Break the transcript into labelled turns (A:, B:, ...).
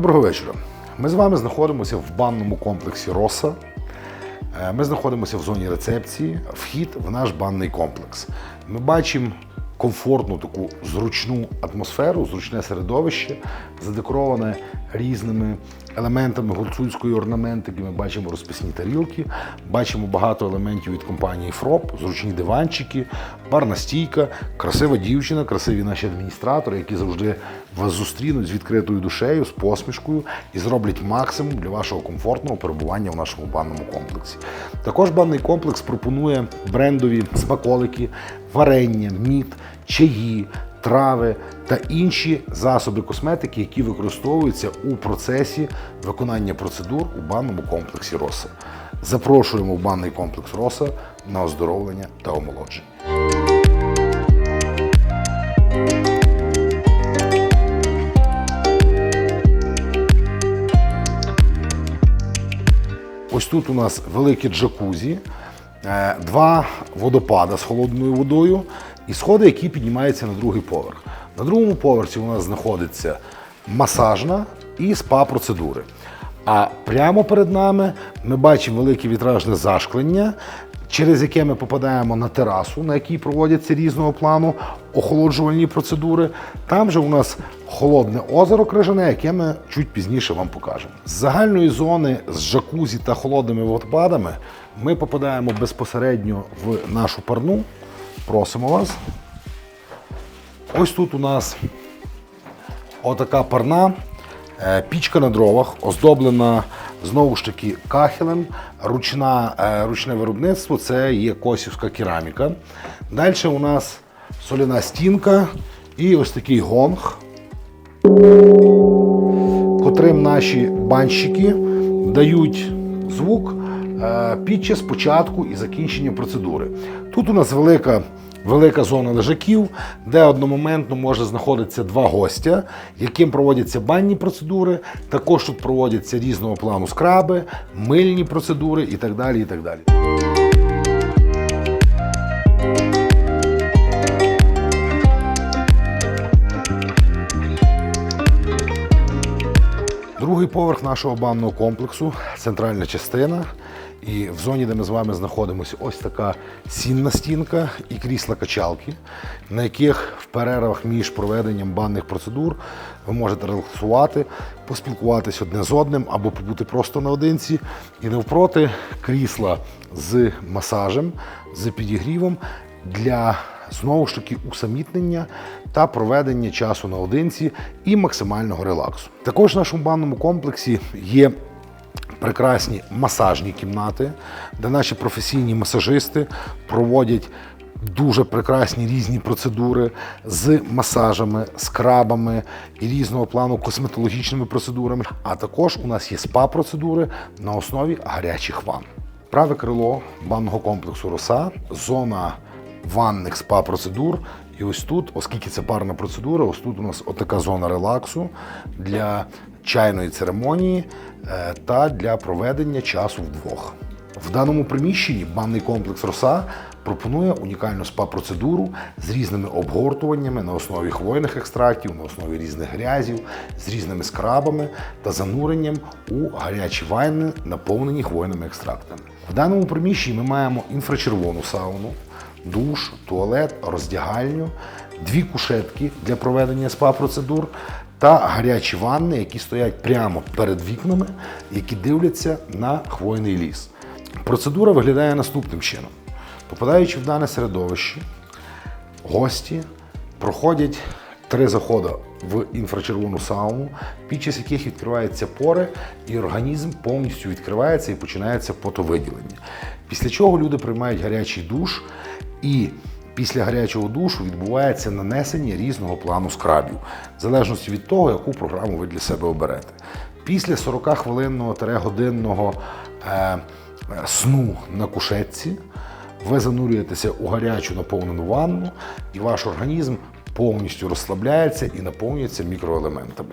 A: вечора. Ми з вами знаходимося в банному комплексі Роса. Е, Ми знаходимося в зоні рецепції, вхід в наш банний комплекс. Ми бачимо комфортну таку зручну атмосферу, зручне середовище, задекороване різними елементами гуцульської орнаментики. Ми бачимо розписні тарілки, бачимо багато елементів від компанії ФРОП, зручні диванчики, барна стійка, красива дівчина, красиві наші адміністратори, які завжди вас зустрінуть з відкритою душею, з посмішкою і зроблять максимум для вашого комфортного перебування в нашому банному комплексі. Також банний комплекс пропонує брендові смаколики, варення, мід, чаї, трави та інші засоби косметики, які використовуються у процесі виконання процедур у банному комплексі Роса. Запрошуємо в банний комплекс Роса на оздоровлення та омолодження. Ось тут у нас велике джакузі, два водопада з холодною водою і сходи, які піднімаються на другий поверх. На другому поверсі у нас знаходиться масажна і спа-процедури. А прямо перед нами ми бачимо велике вітражне зашклення, через яке ми попадаємо на терасу, на якій проводяться різного плану охолоджувальні процедури. Там же у нас холодне озеро крижане, яке ми чуть пізніше вам покажемо. З загальної зони з джакузі та холодними водопадами ми попадаємо безпосередньо в нашу парну. Просимо вас. Ось тут у нас отака парна, е, пічка на дровах, оздоблена знову ж таки кахелем, ручна, е, ручне виробництво це є косівська кераміка. Далі у нас соляна стінка і ось такий гонг, котрим наші банщики дають звук е, під час початку і закінчення процедури. Тут у нас велика, велика зона лежаків, де одномоментно може знаходитися два гостя, яким проводяться банні процедури. Також тут проводяться різного плану скраби, мильні процедури і так далі. І так далі. Поверх нашого банного комплексу, центральна частина. І в зоні, де ми з вами знаходимося, ось така сінна стінка і крісла качалки, на яких в перервах між проведенням банних процедур ви можете релаксувати, поспілкуватись одне з одним або побути просто наодинці. І навпроти крісла з масажем, з підігрівом для знову ж таки усамітнення та проведення часу наодинці і максимального релаксу. Також в нашому банному комплексі є прекрасні масажні кімнати, де наші професійні масажисти проводять дуже прекрасні різні процедури з масажами, скрабами і різного плану косметологічними процедурами. А також у нас є спа-процедури на основі гарячих ванн. Праве крило банного комплексу Роса, зона ванних спа-процедур. І ось тут, оскільки це парна процедура, ось тут у нас отака зона релаксу для чайної церемонії е, та для проведення часу вдвох. В даному приміщенні банний комплекс Роса пропонує унікальну спа-процедуру з різними обгортуваннями на основі хвойних екстрактів, на основі різних грязів, з різними скрабами та зануренням у гарячі вайни, наповнені хвойними екстрактами. В даному приміщенні ми маємо інфрачервону сауну, душ, туалет, роздягальню, дві кушетки для проведення спа-процедур та гарячі ванни, які стоять прямо перед вікнами, які дивляться на хвойний ліс. Процедура виглядає наступним чином: попадаючи в дане середовище, гості проходять три заходи в інфрачервону сауну, під час яких відкриваються пори, і організм повністю відкривається і починається потовиділення. Після чого люди приймають гарячий душ, і після гарячого душу відбувається нанесення різного плану скрабів, в залежності від того, яку програму ви для себе оберете. Після 40-хвилинного годинного е, сну на кушетці ви занурюєтеся у гарячу наповнену ванну, і ваш організм повністю розслабляється і наповнюється мікроелементами.